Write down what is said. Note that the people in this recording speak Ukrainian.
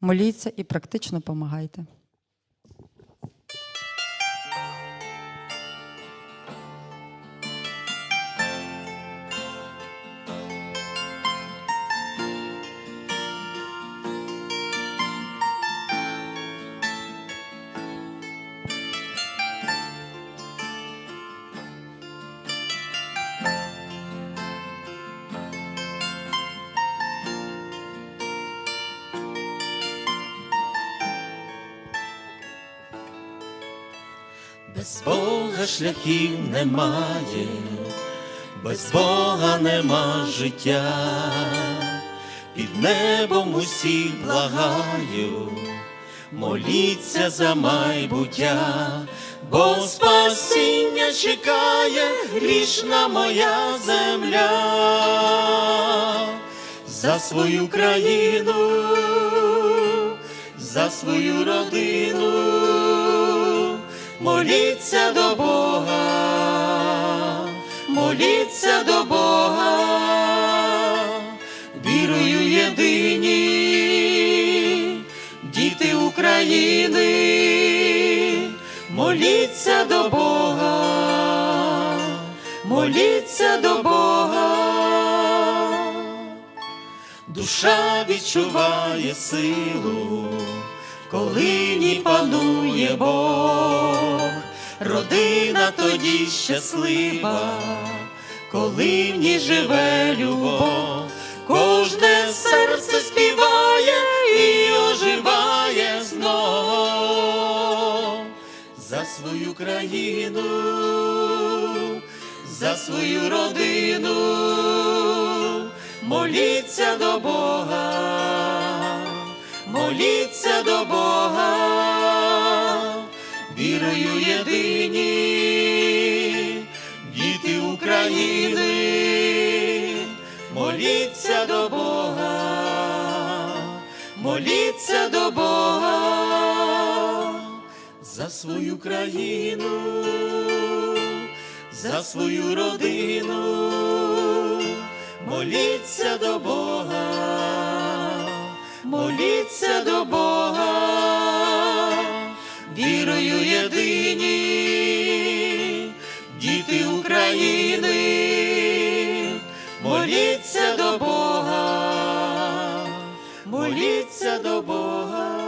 моліться і практично допомагайте. Без Бога шляхів немає, без Бога нема життя, під небом усіх благаю, моліться за майбуття, бо спасіння чекає грішна моя земля, за свою країну, за свою родину моліться до Бога, моліться до Бога, вірою єдині, діти України, моліться до Бога, моліться до Бога. Душа відчуває силу, коли ні панує Бог, родина тоді щаслива, коли в ній живе любов, кожне серце співає і оживає знов. За свою країну, за свою родину, моліться до Бога моліться до Бога, вірою єдині, діти України, моліться до Бога, моліться до Бога за свою країну, за свою родину, моліться до Бога моліться до Бога, вірою єдині, діти України, моліться до Бога, моліться до Бога.